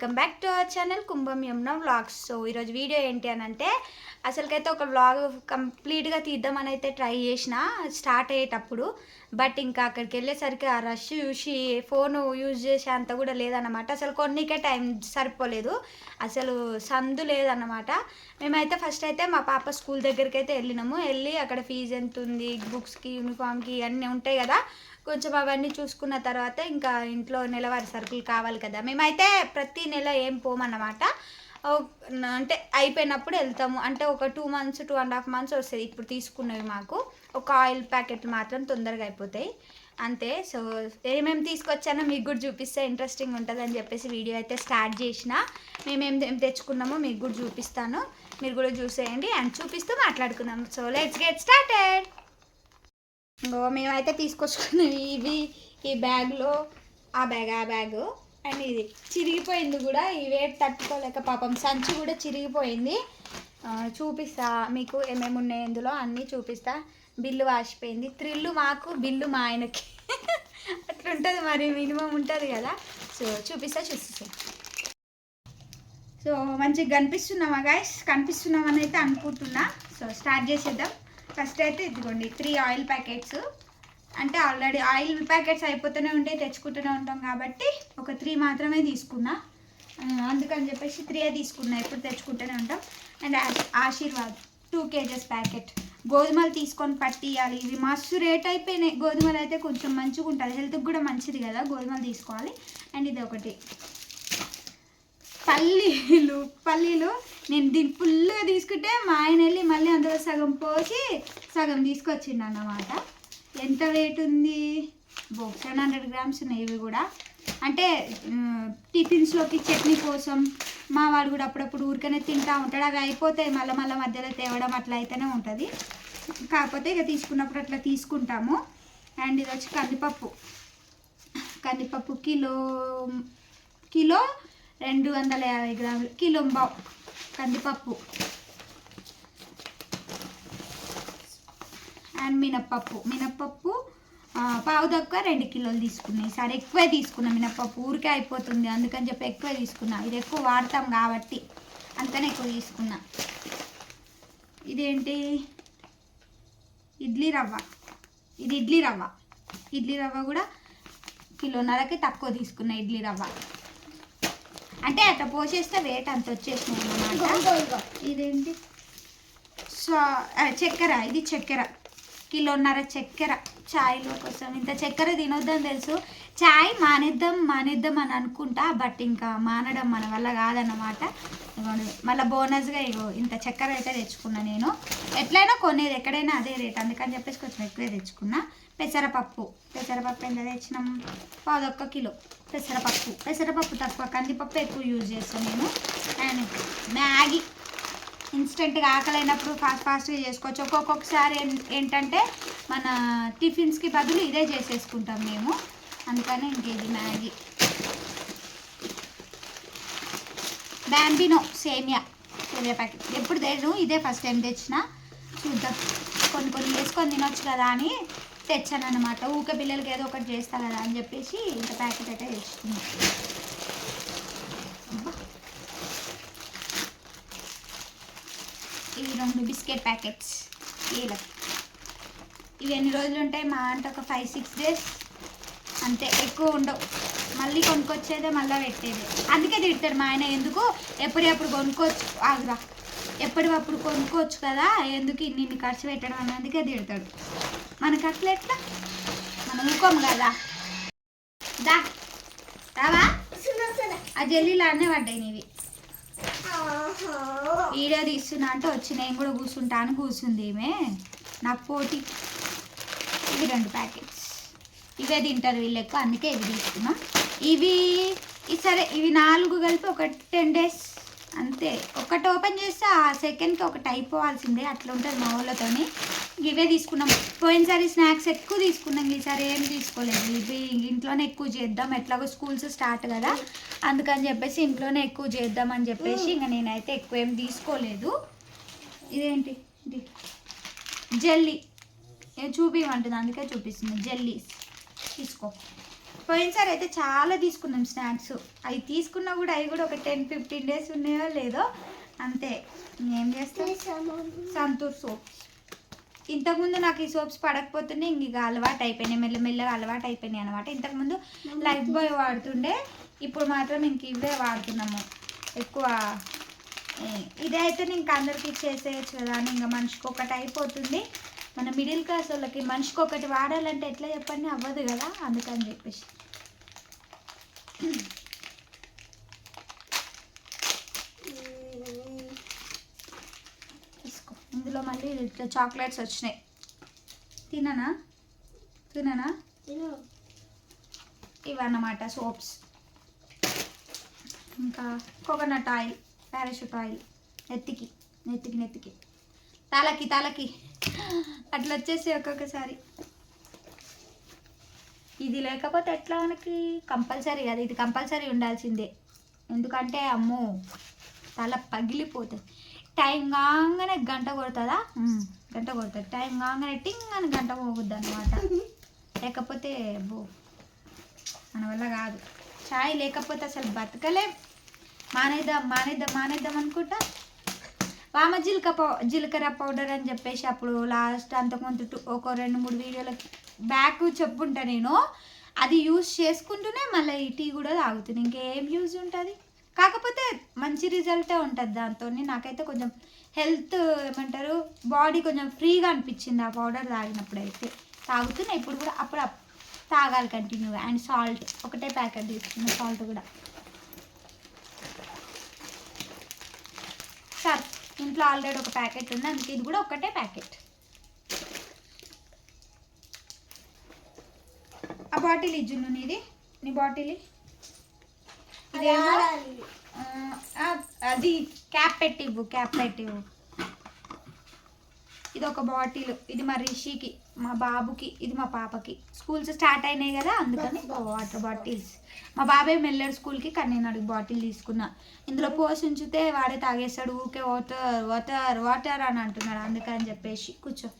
Welcome back to our channel Kumbham Yamuna vlogs. So ఈరోజు video ఏంటి అని అంటే అసలుకైతే ఒక వ్లాగ్ కంప్లీట్గా తీద్దామని అయితే ట్రై చేసిన స్టార్ట్ అయ్యేటప్పుడు. బట్ ఇంకా అక్కడికి వెళ్ళేసరికి ఆ రష్ చూసి ఫోన్ యూజ్ చేసే అంత కూడా లేదన్నమాట. అసలు కొన్నికే టైం సరిపోలేదు. అసలు సందు లేదన్నమాట. మేమైతే ఫస్ట్ అయితే మా పాప స్కూల్ దగ్గరికి అయితే వెళ్ళినాము. వెళ్ళి అక్కడ ఫీజు ఎంత ఉంది బుక్స్కి యూనిఫామ్కి అన్నీ ఉంటాయి కదా. కొంచెం అవన్నీ చూసుకున్న తర్వాత ఇంకా ఇంట్లో నెలవారి సరుకులు కావాలి కదా. మేమైతే ప్రతి నెల ఏం పోమన్నమాట. అంటే అయిపోయినప్పుడు వెళ్తాము. అంటే ఒక two months two and half months వస్తుంది. ఇప్పుడు తీసుకున్నవి మాకు. ఒక ఆయిల్ ప్యాకెట్లు మాత్రం తొందరగా అయిపోతాయి. అంతే. సో ఏమేమి తీసుకొచ్చానో మీకు కూడా చూపిస్తే ఇంట్రెస్టింగ్ ఉంటుంది అని చెప్పేసి వీడియో అయితే స్టార్ట్ చేసిన. మేమేం ఏం తెచ్చుకున్నామో మీకు కూడా చూపిస్తాను. మీరు కూడా చూసేయండి. అండ్ చూపిస్తూ మాట్లాడుకుందాం. సో లెట్స్ గెట్ స్టార్టెడ్ ఇంకో మేమైతే తీసుకొచ్చుకున్నవి ఇవి ఈ బ్యాగ్లో ఆ బ్యాగ్ ఆ బ్యాగ్. అండ్ ఇది చిరిగిపోయింది కూడా ఈ వేట్ తట్టుకోలేక పాపం సంచి కూడా చిరిగిపోయింది. చూపిస్తా మీకు ఏమేమి ఉన్నాయి ఇందులో అన్నీ చూపిస్తా. బిల్లు వాసిపోయింది. త్రిల్లు మాకు బిల్లు మా ఆయనకి. అట్లుంటుంది మరి మినిమం ఉంటుంది కదా. సో చూపిస్తా చూపిస్తా. సో మంచిగా కనిపిస్తున్నామా గాయస్ కనిపిస్తున్నామని అయితే అనుకుంటున్నా. సో స్టార్ట్ చేసేద్దాం. ఫస్ట్ అయితే ఇదిగోండి త్రీ ఆయిల్ ప్యాకెట్స్ అంటే ఆల్రెడీ ఆయిల్ ప్యాకెట్స్ అయిపోతూనే ఉంటాయి తెచ్చుకుంటూనే ఉంటాం కాబట్టి ఒక త్రీ మాత్రమే తీసుకున్నా. అందుకని చెప్పేసి త్రీ తీసుకున్నా ఎప్పుడు తెచ్చుకుంటూనే ఉంటాం. And Aashirvaad two kgs packet. గోధుమలు తీసుకొని పట్టియాలి. ఇవి మస్తు రేట్ అయిపోయినాయి. గోధుమలు అయితే కొంచెం మంచిగా ఉంటుంది హెల్త్కి కూడా మంచిది కదా గోధుమలు తీసుకోవాలి. అండ్ ఇది ఒకటి. పల్లీలు పల్లీలు నేను దీన్ని ఫుల్గా తీసుకుంటే మా ఆయన వెళ్ళి మళ్ళీ అందులో సగం పోసి సగం తీసుకొచ్చిండు అన్నమాట. ఎంత వెయిట్ ఉంది? సెవెన్ హండ్రెడ్ గ్రామ్స్ ఉన్నాయి ఇవి కూడా. అంటే టిఫిన్స్లోకి చట్నీ కోసం మా వాడు కూడా అప్పుడప్పుడు ఊరికనే తింటా ఉంటాడు. అవి అయిపోతాయి మళ్ళీ మళ్ళీ మధ్యలో తేవడం అట్లా అయితేనే ఉంటుంది. కాకపోతే ఇక తీసుకున్నప్పుడు అట్లా తీసుకుంటాము. అండ్ ఇది వచ్చి కందిపప్పు. కందిపప్పు కిలో కిలో రెండు వందల యాభై గ్రాములు. కిలో కందిపప్పు. అండ్ మినప్పప్పు. మినప్పప్పు పావు తక్కువ రెండు కిలోలు తీసుకున్నాయి ఈసారి ఎక్కువే తీసుకున్నా మినప్పప్పు. ఊరికే అయిపోతుంది. అందుకని చెప్పి ఎక్కువ తీసుకున్నా. ఇది ఎక్కువ వాడతాం కాబట్టి అందుకని ఎక్కువ తీసుకున్నా. ఇదేంటి? ఇడ్లీ రవ్వ. ఇది ఇడ్లీ రవ్వ. ఇడ్లీ రవ్వ కూడా కిలోన్నరకి తక్కువ తీసుకున్నా ఇడ్లీ రవ్వ. అంటే అట్లా పోసేస్తే వెయిట్ అంత వచ్చేసినాయి అన్నమాట. ఇదేంటి? సో చక్కెర ఇది చక్కెర. కిలోన్నర చక్కెర చాయ్లో కోసం. ఇంత చక్కెర తినొద్దని తెలుసు. చాయ్ మానేద్దాం మానేద్దాం అని అనుకుంటా బట్ ఇంకా మానడం మన వల్ల కాదన్నమాట. మళ్ళీ బోనస్గా ఇగో ఇంత చక్కెర అయితే తెచ్చుకున్నా నేను. ఎట్లయినా కొనేది ఎక్కడైనా అదే రేట్. అందుకని చెప్పేసి కొంచెం ఎక్కువే తెచ్చుకున్నా. పెసరపప్పు. పెసరపప్పు ఎంత తెచ్చినాం? పాదొక్క కిలో. పెసరపప్పు. పెసరపప్పు తక్కువ కందిపప్పు ఎక్కువ యూజ్ చేస్తాను నేను. And Maggi. ఇన్స్టెంట్గా ఆకలైనప్పుడు ఫాస్ట్ ఫాస్ట్గా చేసుకోవచ్చు. ఒక్కొక్కసారి ఏం- ఏంటంటే మన టిఫిన్స్కి బదులు ఇదే చేసేసుకుంటాం మేము. అందుకని ఇంకేది మ్యాగీ. బ్యాంబినో సేమియా. సేమియా ప్యాకెట్. ఎప్పుడు తెను ఇదే ఫస్ట్ టైం తెచ్చిన. చూద్దాం. కొన్ని కొన్ని వేసుకొని తినొచ్చు కదా అని తెచ్చాను అనమాట ఊకే పిల్లలకి ఏదో ఒకటి చేస్తా కదా అని చెప్పేసి ఇంత ప్యాకెట్ అయితే తెచ్చుకున్నాను ఇవి రెండు బిస్కెట్ ప్యాకెట్స్. ఇలా ఇవి ఎన్ని రోజులు ఉంటాయి? మా అంటే ఒక ఫైవ్ సిక్స్ డేస్ అంతే. ఎక్కువ ఉండవు. మళ్ళీ కొనుక్కొచ్చేదే మళ్ళీ పెట్టేదే. అందుకే తిడతాడు మా ఆయన ఎందుకు? ఎప్పుడప్పుడు కొనుక్కోవచ్చు. ఆగురా. ఎప్పటికప్పుడు కొనుక్కోవచ్చు కదా? ఎందుకు ఇన్ని ఖర్చు పెట్టడం అన్నందుకే తిడతాడు. మనకు అట్లా ఎట్లా? మనం ఊకోము కదా. దా. రావా? ఆ జల్లీలు పడ్డాయి నీవి. వీడియో తీస్తున్నా అంటే వచ్చి నేను కూడా కూర్చుంటాను కూర్చుంది ఈమె. నాకు పోటీ. ఇవి రెండు ప్యాకెట్స్. ఇవే తింటారు వీళ్ళు ఎక్కువ అందుకే ఇవి తీసుకున్నాం. ఇవి ఈ సరే ఇవి నాలుగు కలిపి ఒక టెన్ డేస్ అంతే. ఒకటి ఓపెన్ చేస్తే ఆ సెకండ్కి ఒకటి అయిపోవాల్సిందే అట్లా ఉంటుంది మా వాళ్ళతోని ఇవే తీసుకున్నాం. పోయినసారి స్నాక్స్ ఎక్కువ తీసుకున్నాం ఈసారి ఏం తీసుకోలేదు. ఇవి ఇంట్లోనే ఎక్కువ చేద్దాం ఎట్లాగో స్కూల్స్ స్టార్ట్ కదా. అందుకని చెప్పేసి ఇంట్లోనే ఎక్కువ చేద్దాం అని చెప్పేసి ఇంకా నేనైతే ఎక్కువ ఏం తీసుకోలేదు. ఇదేంటి? జల్లీ జెల్లీ. ఏ చూపిమంటుంది అందుకే చూపిస్తుంది జెల్లీ తీసుకో. పోయినసారి అయితే చాలా తీసుకున్నాం స్నాక్స్. అవి తీసుకున్నా కూడా అవి కూడా ఒక టెన్ ఫిఫ్టీన్ డేస్ ఉన్నాయో లేదో అంతే. ఏం చేస్తాం? సంతూర్ సోప్ ఇంతకుముందు నాకు ఈ సోప్స్ పడకపోతుండే ఇంక ఇక అలవాటు అయిపోయినాయి. మెల్లమెల్లగా అలవాటు అయిపోయినాయి అనమాట ఇంతకుముందు లైఫ్ బాయ్ వాడుతుండే ఇప్పుడు మాత్రం ఇంక ఇవే వాడుతున్నాము. ఎక్కువ ఇదే అయితే ఇంక అందరికి ఇచ్చేసేయచ్చు కదా అని ఇంకా మనిషికి ఒకటి అయిపోతుంది. మన మిడిల్ క్లాస్ వాళ్ళకి మనిషికి ఒకటి వాడాలంటే ఎట్లా చెప్పండి? అవ్వదు కదా అందుకని చెప్పేసి. తీసుకో. ఇందులో మళ్ళీ ఇట్లా చాక్లెట్స్ వచ్చినాయి. తిననా? తిననా? ఇవన్నమాట సోప్స్. ఇంకా కోకోనట్ ఆయిల్ పారాషూట్ ఆయిల్ నెత్తికి నెత్తికి నెత్తికి. తలకి తలకి అట్లా వచ్చేసి ఒక్కొక్కసారి. ఇది లేకపోతే ఎట్లా మనకి? కంపల్సరీ కదా ఇది కంపల్సరీ ఉండాల్సిందే. ఎందుకంటే అమ్మో తల పగిలిపోతుంది. టైం కాగానే గంట కొడుతుందా? గంట కొడుతుంది. టైం కాగానే టింగ్ అని గంట పోగుద్ది అనమాట లేకపోతే బో మన వల్ల కాదు. చాయ్ లేకపోతే అసలు బతకలేం. మానేద్దాం మానేద్దాం మానేద్దాం అనుకుంటా. వామ జీలక పౌ జీలకర్ర పౌడర్ అని చెప్పేసి అప్పుడు లాస్ట్ అంతకుముందు టూ- ఒక రెండు మూడు వీడియోల బ్యాక్ చెప్పుంటా నేను. అది యూజ్ చేసుకుంటూనే మళ్ళీ ఈ టీ కూడా తాగుతుంది ఇంకేం యూజ్ ఉంటుంది? కాకపోతే మంచి రిజల్టే ఉంటుంది దాంతో నాకైతే కొంచెం హెల్త్ ఏమంటారు బాడీ కొంచెం ఫ్రీగా అనిపించింది ఆ పౌడర్ తాగినప్పుడు అయితే తాగుతున్నా ఇప్పుడు కూడా అప్పుడు తాగాలి కంటిన్యూగా. అండ్ సాల్ట్ ఒకటే ప్యాకెట్ తీసుకున్న సాల్ట్ కూడా. సార్. ఇంట్లో ఆల్రెడీ ఒక ప్యాకెట్ ఉంది అందుకే ఇది కూడా ఒకటే ప్యాకెట్. ఆ బాటిల్ ఇజ్జును నీది నీ బాటిల్. అది క్యాప్ పెట్టి ఇవ్వు క్యాప్ పెట్టి ఇవ్వు. ఇది ఒక బాటిల్. ఇది మా రిషికి మా బాబుకి ఇది మా పాపకి. స్కూల్స్ స్టార్ట్ అయినాయి కదా అందుకని వాటర్ బాటిల్స్. మా బాబాయ్ మెల్లడు స్కూల్కి కానీ నేను అడిగి బాటిల్ తీసుకున్నా. ఇందులో పోసి ఉంచితే వాడే తాగేస్తాడు ఊకే వాటర్ వాటర్ వాటర్ అని అంటున్నాడు. అందుకని చెప్పేసి కూర్చో.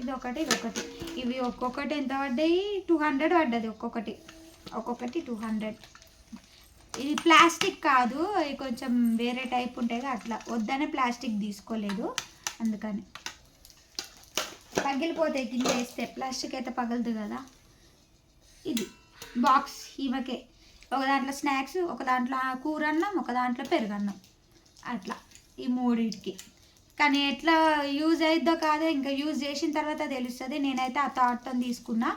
ఇది ఒకటి ఇది ఒకటి ఇవి ఒక్కొక్కటి ఎంత పడ్డాయి? టూ హండ్రెడ్ పడ్డది ఒక్కొక్కటి. ఒక్కొక్కటి టూ హండ్రెడ్. ఇది ప్లాస్టిక్ కాదు ఇది కొంచెం వేరే టైప్ ఉంటాయి కదా అట్లా. వద్దనే ప్లాస్టిక్ తీసుకోలేదు. అందుకని. పగిలిపోతాయి కింద వేస్తే ప్లాస్టిక్ అయితే పగలదు కదా. ఇది బాక్స్ ఇవకే ఒక దాంట్లో స్నాక్స్ ఒక దాంట్లో కూర అన్నం ఒక దాంట్లో పెరుగన్నం అట్లా ఈ మూడింటికి. కానీ ఎట్లా యూజ్ అయిద్దో కాదో ఇంకా యూజ్ చేసిన తర్వాత తెలుస్తుంది. నేనైతే ఆ థాట్తో తీసుకున్నా.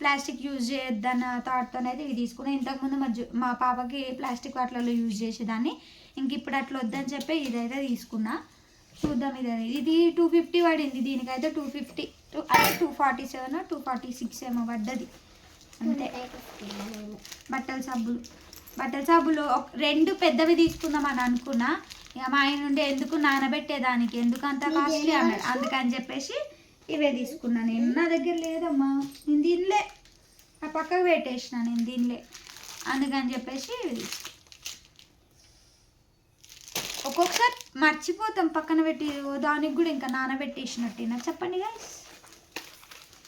ప్లాస్టిక్ యూజ్ చేయొద్దన్న థాట్తో అయితే ఇవి తీసుకున్నా. ఇంతకుముందు మా జు మా పాపకి ప్లాస్టిక్ వాటిలలో యూజ్ చేసేదాన్ని. ఇంక ఇప్పుడు అట్లా వద్దని చెప్పి ఇదైతే తీసుకున్నా. చూద్దాం ఇది ఇది టూ ఫిఫ్టీ పడింది. దీనికైతే టూ ఫిఫ్టీ టూ అంటే two forty seven two forty six ఏమో పడ్డది. అంతే. బట్టల సబ్బులు. బట్టల సబ్బులు రెండు పెద్దవి తీసుకుందామని అనుకున్నా. ఇక మా ఆయన నుండి ఎందుకు నానబెట్టేదానికి? ఎందుకు అంత కాస్ట్లీ అన్నాడు అందుకని చెప్పేసి ఇవే తీసుకున్నా. నేను నా దగ్గర లేదమ్మా. నేను దీనిలే ఆ పక్కకు పెట్టేసిన. నేను దీనిలే అందుకని చెప్పేసి ఇవి. ఒక్కొక్కసారి మర్చిపోతాం పక్కన పెట్టి దానికి కూడా ఇంకా నానబెట్టేసినట్టేనా? చెప్పండి గాయస్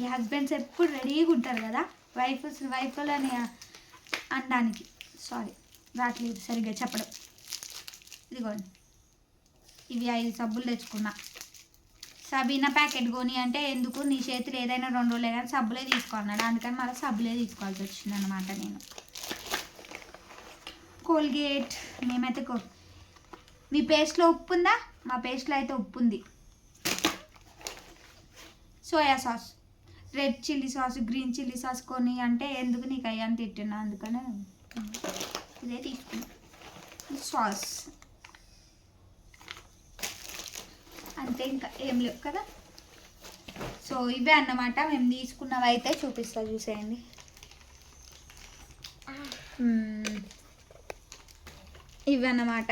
ఈ హస్బెండ్స్ ఎప్పుడు రెడీగా ఉంటారు కదా? వైఫ్ వైఫ్లని అనడానికి. సారీ రావట్లేదు సరిగ్గా చెప్పడం. ఇదిగోండి. ఇవి ఐదు సబ్బులు తెచ్చుకున్నా. సబీనా ప్యాకెట్ కొని అంటే ఎందుకు? నీ చేతులు ఏదైనా రెండు రోజులే కానీ సబ్బులే తీసుకోన్నాడు అందుకని మళ్ళీ సబ్బులే తీసుకోవాల్సి వచ్చింది అనమాట నేను. కోల్గేట్ మేమైతే కో మీ పేస్ట్లో ఉప్పు ఉందా మా పేస్ట్లో అయితే ఉప్పు ఉంది soya sauce. Red chilli sauce green chilli sauce కొని అంటే ఎందుకు నీకు అయ్యని తిట్టినా? అందుకనే ఇదే తీసుకున్నా. సాస్. అంతే ఇంకా ఏం లేవు కదా? సో ఇవే అన్నమాట. మేము తీసుకున్నవి అయితే చూపిస్తా చూసేయండి. ఇవి అన్నమాట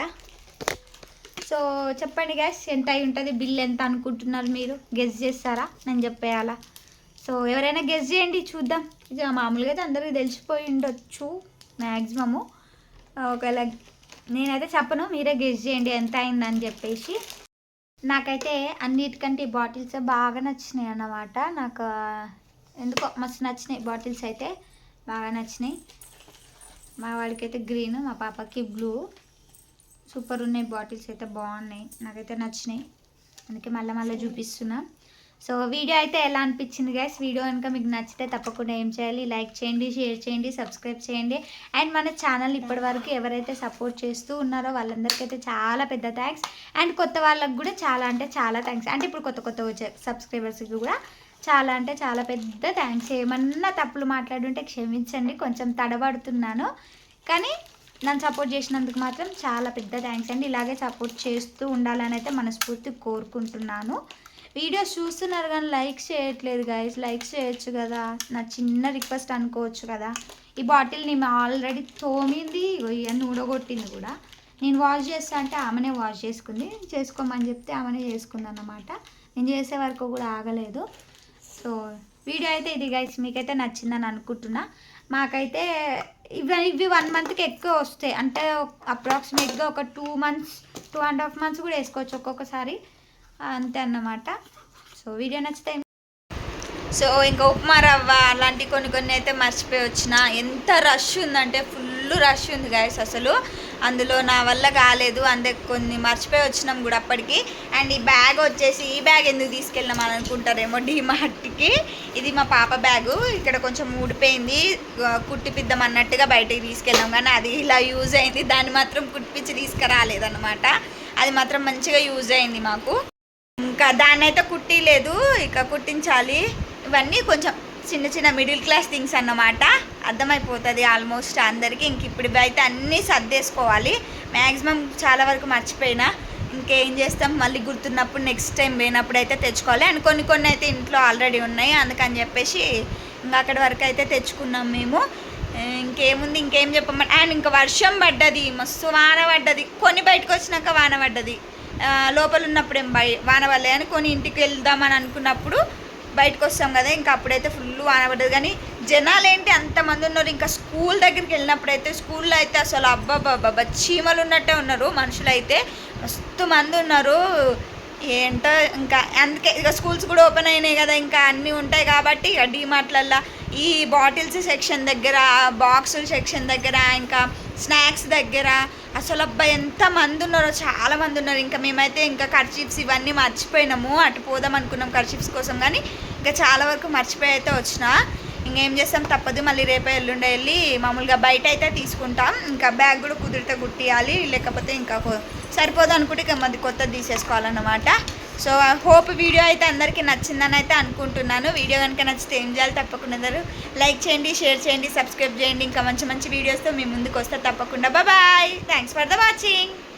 సో చెప్పండి గ్యాస్ ఎంత అయి ఉంటుంది? బిల్ ఎంత అనుకుంటున్నారు మీరు? గెస్ చేస్తారా? నేను చెప్పేయాలా? సో ఎవరైనా గెస్ చేయండి చూద్దాం. ఇక మామూలుగా అయితే అందరికీ తెలిసిపోయి ఉండొచ్చు మ్యాక్సిమము ఒకవేళ నేనైతే చెప్పను మీరే గెస్ చేయండి ఎంత అయిందని చెప్పేసి. నాకైతే అన్నిటికంటే ఈ బాటిల్స్ బాగా నచ్చినాయి అన్నమాట. నాకు ఎందుకో మస్తు నచ్చినాయి బాటిల్స్ అయితే. బాగా నచ్చినాయి. మా వాడికి అయితే గ్రీన్ మా పాపకి బ్లూ సూపర్ ఉన్నాయి బాటిల్స్ అయితే బాగున్నాయి నాకైతే నచ్చినాయి. అందుకే మళ్ళీ మళ్ళీ చూపిస్తున్నా. సో వీడియో అయితే ఎలా అనిపించింది గైస్ వీడియో కనుక మీకు నచ్చితే తప్పకుండా ఏం చేయాలి? లైక్ చేయండి షేర్ చేయండి సబ్స్క్రైబ్ చేయండి. అండ్ మన ఛానల్ ఇప్పటి వరకు ఎవరైతే సపోర్ట్ చేస్తూ ఉన్నారో వాళ్ళందరికీ అయితే చాలా పెద్ద థ్యాంక్స్ అండ్ కొత్త వాళ్ళకి కూడా చాలా అంటే చాలా థ్యాంక్స్ అంటే ఇప్పుడు కొత్త కొత్త వచ్చే సబ్స్క్రైబర్స్కి కూడా చాలా అంటే చాలా పెద్ద థ్యాంక్స్ ఏమన్నా తప్పులు మాట్లాడుంటే క్షమించండి కొంచెం తడబడుతున్నాను. కానీ నన్ను సపోర్ట్ చేసినందుకు మాత్రం చాలా పెద్ద థ్యాంక్స్ అండి. ఇలాగే సపోర్ట్ చేస్తూ ఉండాలని అయితే మనస్ఫూర్తి కోరుకుంటున్నాను. వీడియోస్ చూస్తున్నారు కానీ లైక్ చేయట్లేదు గైస్ లైక్ చేయొచ్చు కదా. నా చిన్న రిక్వెస్ట్ అనుకోవచ్చు కదా. ఈ బాటిల్ నేను ఆల్రెడీ తోమింది. ఇవన్నీ ఊడగొట్టింది కూడా. నేను వాష్ చేస్తా అంటే ఆమెనే వాష్ చేసుకుంది. చేసుకోమని చెప్తే ఆమెనే చేసుకుంది అన్నమాట నేను చేసే వరకు కూడా ఆగలేదు. సో వీడియో అయితే ఇది గైస్ మీకైతే నచ్చిందని అనుకుంటున్నా. మాకైతే ఇవి ఇవి వన్ మంత్కి ఎక్కువ వస్తాయి. అంటే అప్రాక్సిమేట్గా ఒక two months two and half months కూడా వేసుకోవచ్చు ఒక్కొక్కసారి. అంతే అన్నమాట. సో వీడియో నచ్చితే సో ఇంకా ఉప్మా రవ్వ అలాంటి కొన్ని కొన్ని అయితే మర్చిపోయి వచ్చిన. ఎంత రష్ ఉందంటే ఫుల్ రష్ ఉంది గాయస్ అసలు. అందులో నా వల్ల కాలేదు అందే కొన్ని మర్చిపోయి వచ్చినాం కూడా అప్పటికి. అండ్ ఈ బ్యాగ్ వచ్చేసి ఈ బ్యాగ్ ఎందుకు తీసుకెళ్ళినాం అని అనుకుంటారేమో డిమార్ట్కి ఇది మా పాప బ్యాగు ఇక్కడ కొంచెం ఊడిపోయింది కుట్టిపిద్దాం అన్నట్టుగా బయటికి తీసుకెళ్ళాం కానీ అది ఇలా యూజ్ అయింది. దాన్ని మాత్రం కుట్టిపించి తీసుకురాలేదన్నమాట. అది మాత్రం మంచిగా యూజ్ అయింది మాకు. ఇంకా దాన్ని అయితే కుట్టిలేదు. ఇక కుట్టించాలి. ఇవన్నీ కొంచెం చిన్న చిన్న మిడిల్ క్లాస్ థింగ్స్ అన్నమాట. అర్థమైపోతుంది ఆల్మోస్ట్ అందరికీ. ఇంక ఇప్పుడు అయితే అన్నీ సర్దేసుకోవాలి. మ్యాక్సిమం చాలా వరకు మర్చిపోయినా. ఇంకేం చేస్తాం? మళ్ళీ గుర్తున్నప్పుడు నెక్స్ట్ టైం పోయినప్పుడు అయితే తెచ్చుకోవాలి. అండ్ కొన్ని కొన్ని అయితే ఇంట్లో ఆల్రెడీ ఉన్నాయి. అందుకని చెప్పేసి ఇంకా అక్కడి వరకు అయితే తెచ్చుకున్నాం మేము. ఇంకేముంది? ఇంకేం చెప్పమంటే అండ్ ఇంకా వర్షం పడ్డది. మస్తు వాన పడ్డది. కొన్ని బయటకు వచ్చినాక వాన పడ్డది. లోపల ఉన్నప్పుడు ఏం బయ వాన పడలే. అని కొన్ని ఇంటికి వెళ్దామని అనుకున్నప్పుడు బయటకు వస్తాం కదా. ఇంకా అప్పుడైతే ఫుల్ వాన పడ్డది. కానీ జనాలు ఏంటి అంతమంది ఉన్నారు ఇంకా స్కూల్ దగ్గరికి వెళ్ళినప్పుడు అయితే స్కూల్లో అయితే అసలు అబ్బాబ్బాబ్బా చీమలు ఉన్నట్టే ఉన్నారు మనుషులు అయితే మస్తు మంది ఉన్నారు ఏంటో ఇంకా అందుకే ఇక స్కూల్స్ కూడా ఓపెన్ అయినాయి కదా ఇంకా అన్నీ ఉంటాయి కాబట్టి ఇక డీమార్ట్లల్లో ఈ బాటిల్స్ సెక్షన్ దగ్గర బాక్సుల సెక్షన్ దగ్గర ఇంకా స్నాక్స్ దగ్గర. అసలు అబ్బా ఎంత మంది ఉన్నారో చాలా మంది ఉన్నారు ఇంకా మేమైతే ఇంకా కర్చీప్స్ ఇవన్నీ మర్చిపోయినాము. అటు పోదాం అనుకున్నాం కర్చీప్స్ కోసం కానీ ఇంకా చాలా వరకు మర్చిపోయి అయితే వచ్చిన. ఇంకేం చేస్తాం? తప్పదు. మళ్ళీ రేపే ఎల్లుండే వెళ్ళి మామూలుగా బయట అయితే తీసుకుంటాం. ఇంకా బ్యాగ్ కూడా కుదిరితే కుట్టియాలి. లేకపోతే ఇంకా సరిపోదు అనుకుంటే ఇక మధ్య కొత్తది తీసేసుకోవాలన్నమాట. సో హోప్ వీడియో అయితే అందరికీ నచ్చిందని అయితే అనుకుంటున్నాను. వీడియో కనుక నచ్చితే ఏం చేయాలి? తప్పకుండా అందరూ లైక్ చేయండి షేర్ చేయండి సబ్స్క్రైబ్ చేయండి. ఇంకా మంచి మంచి వీడియోస్తో మీ ముందుకు వస్తే తప్పకుండా. Bye thanks for the watching